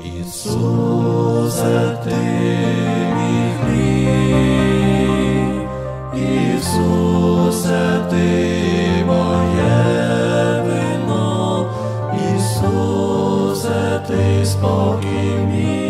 Ісусе, ти мій хліб, Ісусе, ти моє вино, Ісусе, ти спокій мій.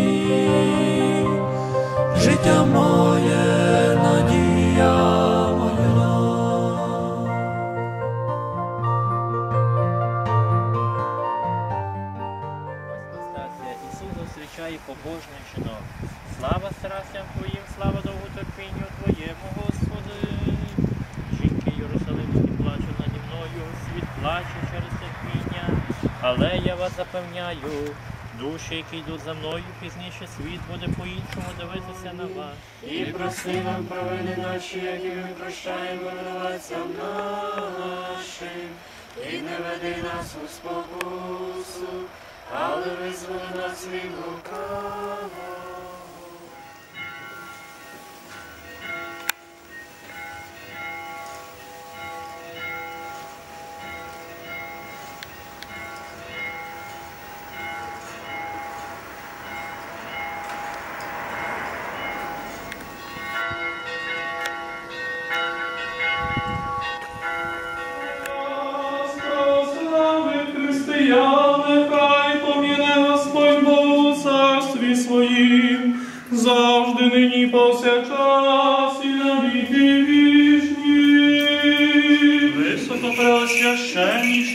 Вас запевняю, душі, які йдуть за мною, пізніше світ буде по-іншому дивитися на вас. І прости нам провини наші, які ми прощаємо винуватцям нашим. І не веди нас у спокусу, але визволи нас від лукавого.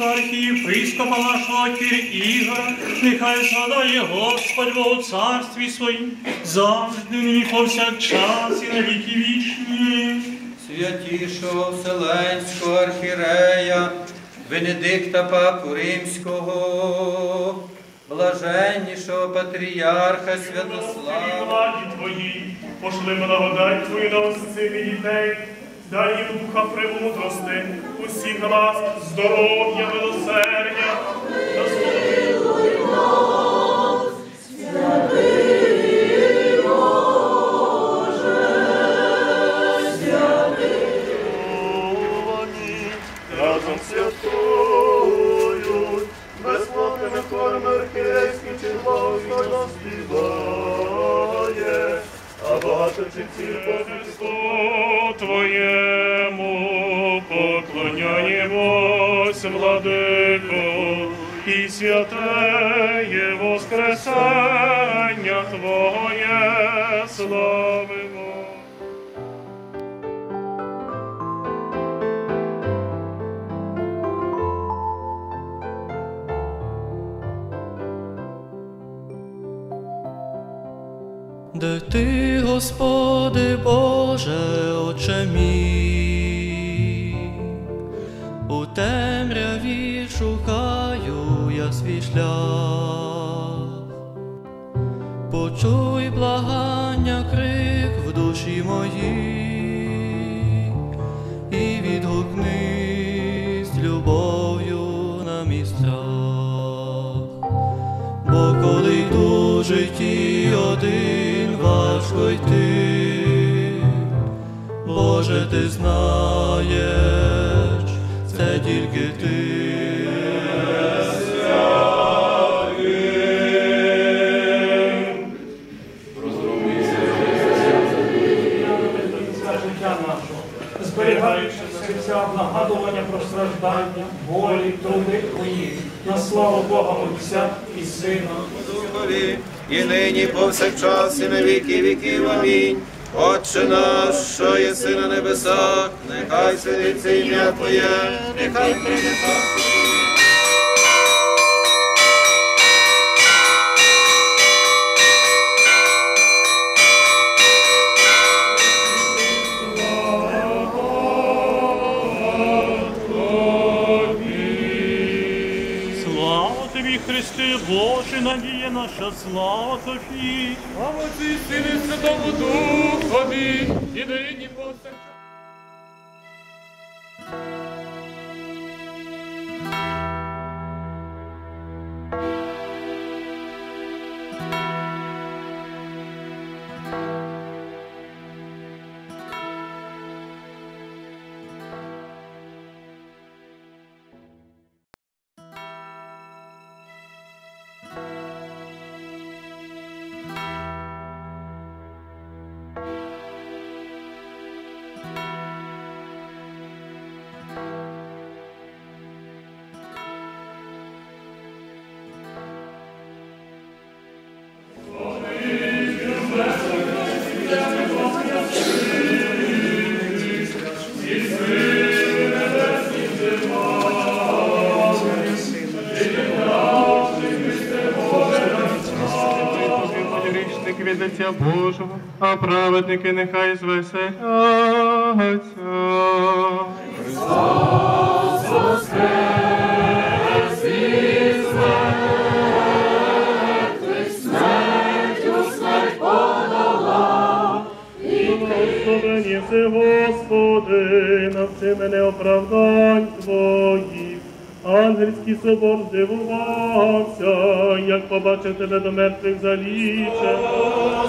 Архієпископа нашого Кір Ігора, нехай згадає Господь Бог у царстві своїм, завжди нині повсякчас і на віки вічні. святішого Вселенського архірея, Венедикта Папу Римського, блаженнішого патріарха Святослава. Твої, пошли благодать Твою на усіх дітей, дай їм духа премудрости, усіх ласк, здоров'я, милосердя. Разом святою, владико, і святеє воскресення Твоє славимо. Де ти, Господи Боже, Отче у я шлях, почуй благання, крик в душі моїй, і відгукнись любов'ю на мій. Бо коли йду в житті один важко йти, Боже, ти знаєш, це тільки ти. Серця нагадування про страждання, болі, труди твої, на славу Бога Отця і Сина. Духові, і нині повсякчас, і на віки віків. Амінь. Отче наш, що єси на небесах, нехай святиться ім'я Твоє, нехай прийде тобі, Христи, Боже, надія наша, слава тобі. Слава Отцю Сини, Святому Духові, і нині Ім'я Божого, а праведники нехай звеселяться. Смерть, смерть, смерть подала. Господи, навчи мене оправдань Твоїх. Ангельський собор здивувався, як побачив тебе до мертвих залічено.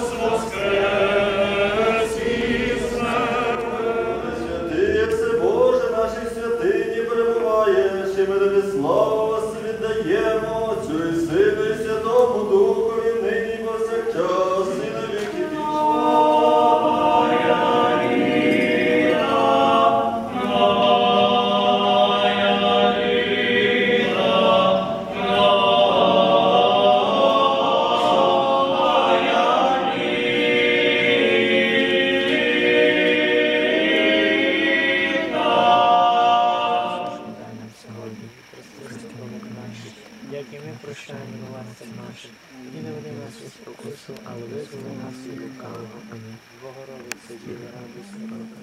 Bahar abi, Sekiz abi, Sekiz abi,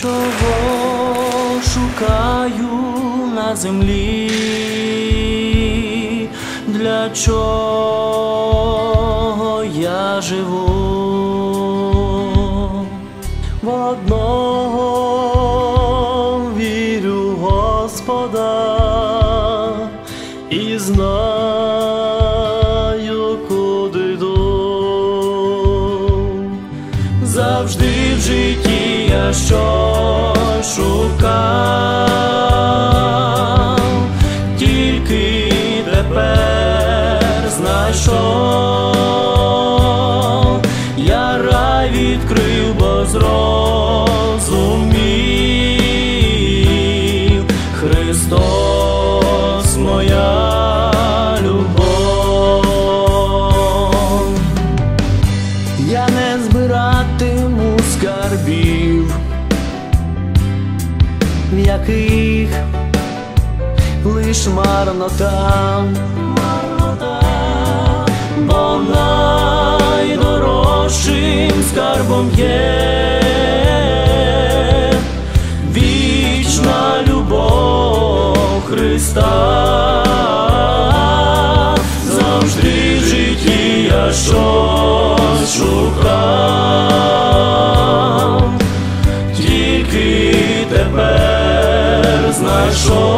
чого шукаю на землі, для чого я живу. марнота, марнота, бо найдорожчим скарбом є. Вічна любов Христа завжди життя, житті я щось шукав, тільки тепер знайшов.